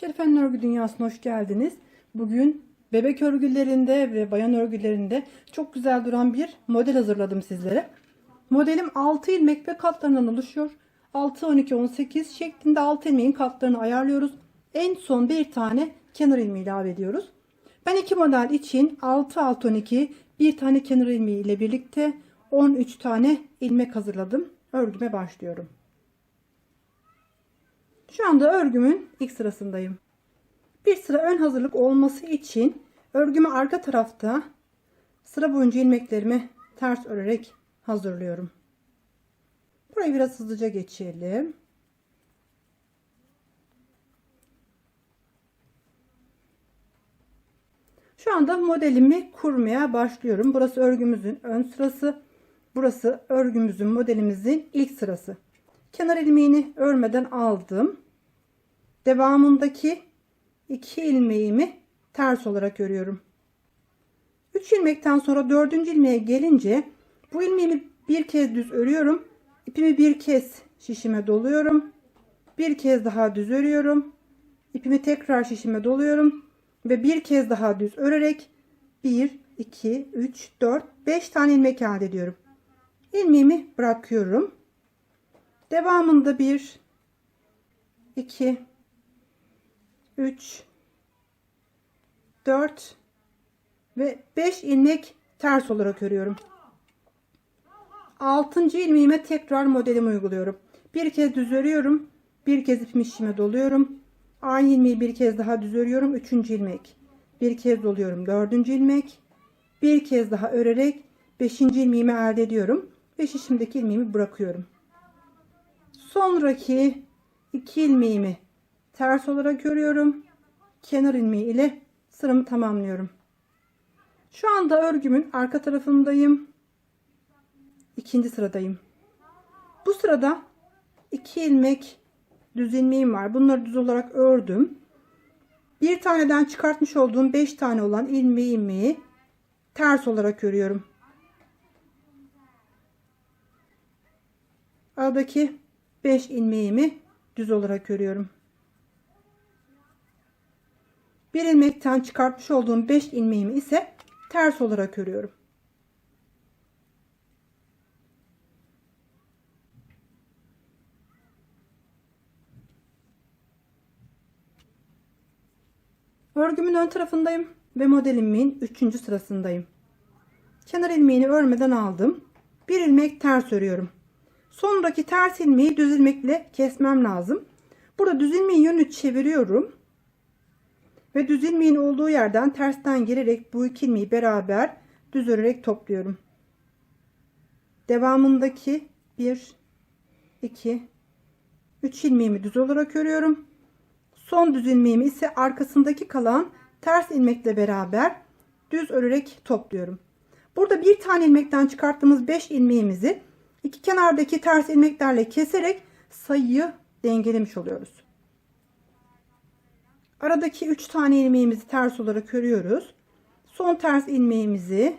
Şerife'nin örgü dünyasına hoş geldiniz. Bugün bebek örgülerinde ve bayan örgülerinde çok güzel duran bir model hazırladım sizlere. Modelim 6 ilmek ve katlarından oluşuyor. 6, 12, 18 şeklinde 6 ilmeğin katlarını ayarlıyoruz. En son bir tane kenar ilmeği ilave ediyoruz. Ben iki model için 6, 6, 12 bir tane kenar ilmeği ile birlikte 13 tane ilmek hazırladım. Örgüme başlıyorum. Şu anda örgümün ilk sırasındayım. Bir sıra ön hazırlık olması için örgümü arka tarafta sıra boyunca ilmeklerimi ters örerek hazırlıyorum. Burayı biraz hızlıca geçelim. Şu anda modelimi kurmaya başlıyorum. Burası örgümüzün ön sırası. Burası örgümüzün modelimizin ilk sırası. Kenar ilmeğini örmeden aldım. Devamındaki iki ilmeğimi ters olarak örüyorum. 3 ilmekten sonra 4. ilmeğe gelince bu ilmeğimi bir kez düz örüyorum. İpimi bir kez şişime doluyorum. Bir kez daha düz örüyorum. İpimi tekrar şişime doluyorum ve bir kez daha düz örerek 1 2 3 4 5 tane ilmek elde ediyorum. İlmeğimi bırakıyorum. Devamında 1 2 3 4 ve 5 ilmek ters olarak örüyorum. 6. ilmeğime tekrar modelimi uyguluyorum. Bir kez düz örüyorum. Bir kez ipimi şişime doluyorum. Aynı ilmeği bir kez daha düz örüyorum. 3. ilmek. Bir kez doluyorum. 4. ilmek. Bir kez daha örerek 5. ilmeğimi elde ediyorum ve şişimdeki ilmeğimi bırakıyorum. Sonraki 2 ilmeğimi ters olarak örüyorum. Kenar ilmeği ile sıramı tamamlıyorum. Şu anda örgümün arka tarafındayım. İkinci sıradayım. Bu sırada iki ilmek düz ilmeğim var. Bunları düz olarak ördüm. Bir taneden çıkartmış olduğum 5 tane olan ilmeğimi ters olarak örüyorum. Aradaki 5 ilmeğimi düz olarak örüyorum. Bir ilmekten çıkartmış olduğum 5 ilmeğimi ise ters olarak örüyorum. Örgümün ön tarafındayım ve modelimin 3. sırasındayım. Kenar ilmeğini örmeden aldım. Bir ilmek ters örüyorum. Sonraki ters ilmeği düz ilmekle kesmem lazım. Burada düz ilmeğin yönünü çeviriyorum. Ve düz ilmeğin olduğu yerden tersten girerek bu iki ilmeği beraber düz örerek topluyorum. Devamındaki 1 2 3 ilmeğimi düz olarak örüyorum. Son düz ilmeğimi ise arkasındaki kalan ters ilmekle beraber düz örerek topluyorum. Burada bir tane ilmekten çıkarttığımız 5 ilmeğimizi iki kenardaki ters ilmeklerle keserek sayıyı dengelemiş oluyoruz. Aradaki 3 tane ilmeğimizi ters olarak örüyoruz. Son ters ilmeğimizi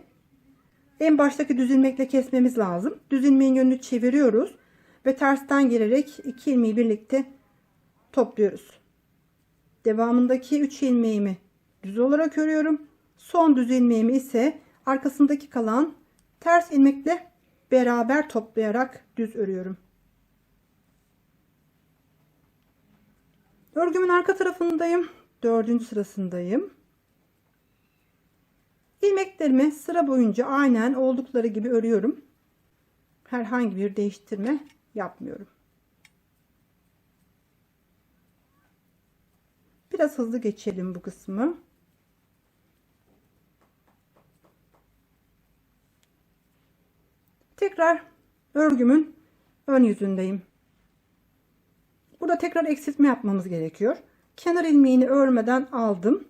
en baştaki düz ilmekle kesmemiz lazım. Düz ilmeğin yönünü çeviriyoruz ve tersten gelerek iki ilmeği birlikte topluyoruz. Devamındaki 3 ilmeğimi düz olarak örüyorum. Son düz ilmeğimi ise arkasındaki kalan ters ilmekle beraber toplayarak düz örüyorum. Örgümün arka tarafındayım. Dördüncü sırasındayım. İlmeklerimi sıra boyunca aynen oldukları gibi örüyorum. Herhangi bir değiştirme yapmıyorum. Biraz hızlı geçelim bu kısmı. Tekrar örgümün ön yüzündeyim. Burada tekrar eksiltme yapmamız gerekiyor. Kenar ilmeğini örmeden aldım.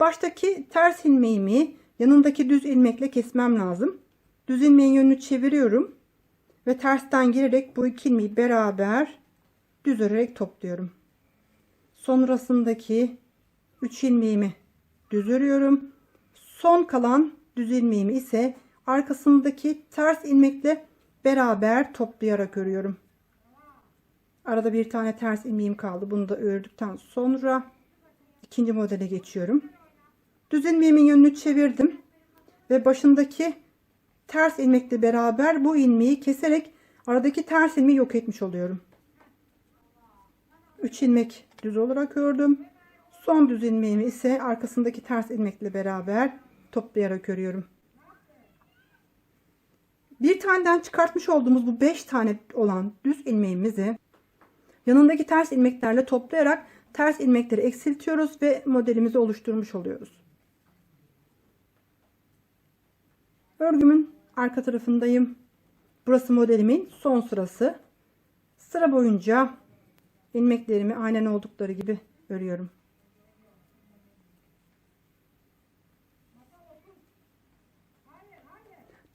Baştaki ters ilmeğimi yanındaki düz ilmekle kesmem lazım. Düz ilmeğin yönünü çeviriyorum ve tersten girerek bu iki ilmeği beraber düz örerek topluyorum. Sonrasındaki 3 ilmeğimi düz örüyorum. Son kalan düz ilmeğimi ise arkasındaki ters ilmekle beraber toplayarak örüyorum. Arada bir tane ters ilmeğim kaldı. Bunu da ördükten sonra ikinci modele geçiyorum. Düz ilmeğimin yönünü çevirdim ve başındaki ters ilmekle beraber bu ilmeği keserek aradaki ters ilmeği yok etmiş oluyorum. 3 ilmek düz olarak ördüm. Son düz ilmeğimi ise arkasındaki ters ilmekle beraber toplayarak örüyorum. Bir taneden çıkartmış olduğumuz bu 5 tane olan düz ilmeğimizi yanındaki ters ilmeklerle toplayarak ters ilmekleri eksiltiyoruz ve modelimizi oluşturmuş oluyoruz. Örgümün arka tarafındayım. Burası modelimin son sırası. Sıra boyunca ilmeklerimi aynen oldukları gibi örüyorum.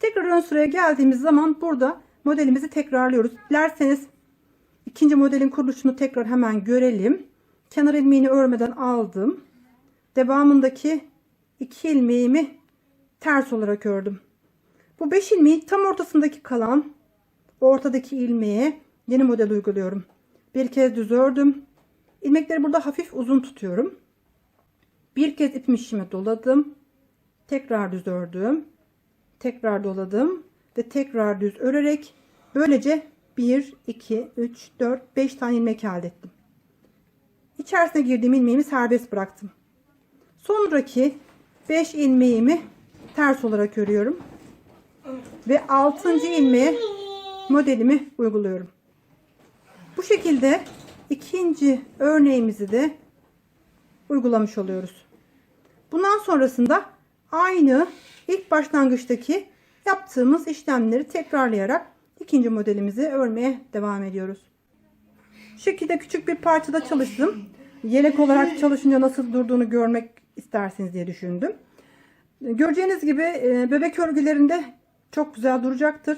Tekrar ön sıraya geldiğimiz zaman burada modelimizi tekrarlıyoruz. Dilerseniz ikinci modelin kuruluşunu tekrar hemen görelim. Kenar ilmeğini örmeden aldım. Devamındaki iki ilmeğimi ters olarak ördüm. Bu 5 ilmeğin tam ortasındaki kalan ortadaki ilmeğe yeni model uyguluyorum. Bir kez düz ördüm. İlmekleri burada hafif uzun tutuyorum. Bir kez ipimi işime doladım. Tekrar düz ördüm. Tekrar doladım ve tekrar düz örerek böylece 1 2 3 4 5 tane ilmek elde ettim. İçerisine girdiğim ilmeğimi serbest bıraktım. Sonraki 5 ilmeğimi ters olarak örüyorum. Ve 6. ilmeğe modelimi uyguluyorum. Bu şekilde ikinci örneğimizi de uygulamış oluyoruz. Bundan sonrasında aynı ilk başlangıçtaki yaptığımız işlemleri tekrarlayarak ikinci modelimizi örmeye devam ediyoruz. Şekilde küçük bir parçada çalıştım. Yelek olarak çalışınca nasıl durduğunu görmek istersiniz diye düşündüm. Göreceğiniz gibi e, bebek örgülerinde çok güzel duracaktır.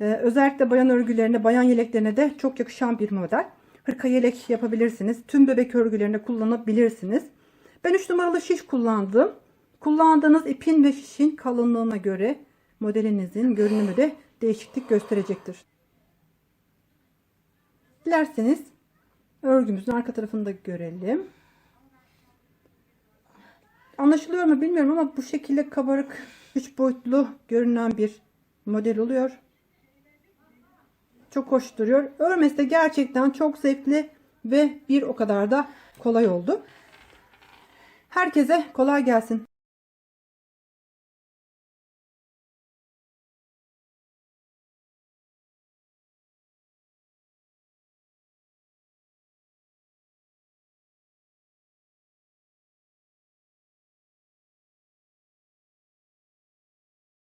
E, Özellikle bayan örgülerine, bayan yeleklerine de çok yakışan bir model. Hırka yelek yapabilirsiniz. Tüm bebek örgülerinde kullanabilirsiniz. Ben 3 numaralı şiş kullandım. Kullandığınız ipin ve şişin kalınlığına göre modelinizin görünümü de değişiklik gösterecektir. Dilerseniz örgümüzün arka tarafını da görelim. Anlaşılıyor mu bilmiyorum ama bu şekilde kabarık, üç boyutlu görünen bir model oluyor. Çok hoş duruyor. Örmesi de gerçekten çok zevkli ve bir o kadar da kolay oldu. Herkese kolay gelsin.